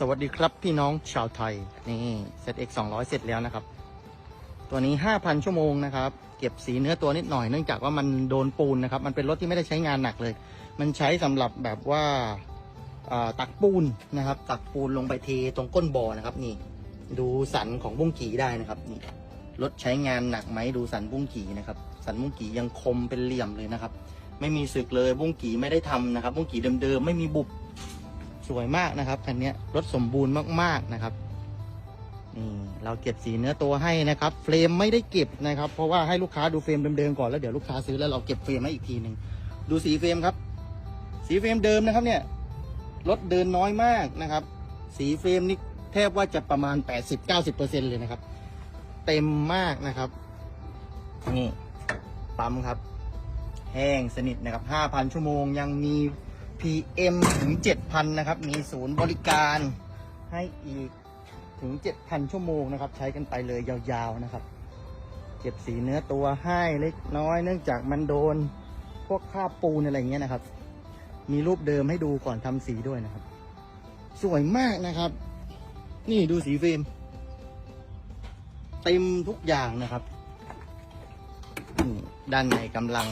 สวัสดีครับพี่น้องชาวไทย นี่ ZX 200 เสร็จแล้วนะครับ ตัวนี้ 5,000 ชั่วโมงนะครับ เก็บสีเนื้อตัวนิดหน่อยเนื่องจากว่ามันโดนปูนนะครับ มันเป็นรถที่ไม่ได้ใช้งานหนักเลย มันใช้สำหรับแบบว่าตักปูนนะครับ ตักปูนลงไปเทตรงก้นบ่อนะครับ นี่ ดูสันของบุ้งกี่ได้นะครับนี่รถใช้งานหนักไหมดูสันบุ้งกี่นะครับ สันบุ้งกี่ยังคมเป็นเหลี่ยมเลยนะครับ ไม่มีสึกเลยบุ้งกี่ไม่ได้ทำนะครับบุ้งกี่เดิมๆไม่มีบุบ สวยมากนะครับคันนี้รถสมบูรณ์มากๆนะครับนี่เราเก็บสีเนื้อตัวให้นะครับ เฟรมไม่ได้เก็บนะครับ เพราะว่าให้ลูกค้าดูเฟรมเดิมๆก่อนแล้วเดี๋ยวลูกค้าซื้อแล้วเราเก็บเฟรมให้อีกทีหนึ่งดูสีเฟรมครับ สีเฟรมเดิมนะครับเนี่ยรถเดินน้อยมากนะครับ สีเฟรมนี่แทบว่าจะประมาณ 80-90%เลยนะครับ เต็มมากนะครับนี่ปั๊มครับ แห้งสนิทนะครับ 5,000 ชั่วโมงยังมี PM ถึง 7,000 นะครับ มีศูนย์บริการให้อีกถึง 7,000 ชั่วโมงนะครับ ใช้กันไปเลยยาวๆนะครับ เก็บสีเนื้อตัวให้เล็กน้อย เนื่องจากมันโดนพวกคราบปูนอะไรเงี้ยนะครับ มีรูปเดิมให้ดูก่อนทำสีด้วยนะครับ สวยมากนะครับ นี่ดูสีฟิล์มเต็มทุกอย่างนะครับ ด้านในกำลัง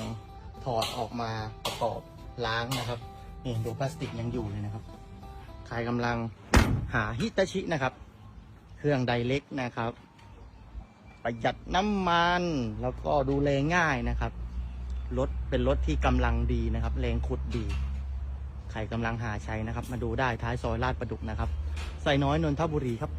ถอดออกมาประกอบล้างนะครับ นี่ดูพลาสติกยังอยู่เลยนะครับใครกำลังหาฮิตาชินะครับ เครื่องไดเล็กนะครับ ประหยัดน้ำมันแล้วก็ดูแลง่ายนะครับรถเป็นรถที่กำลังดีนะครับ แรงขุดดี ใครกำลังหาใช้นะครับ มาดูได้ท้ายซอยลาดประดุกนะครับใส่น้อยนนทบุรีครับ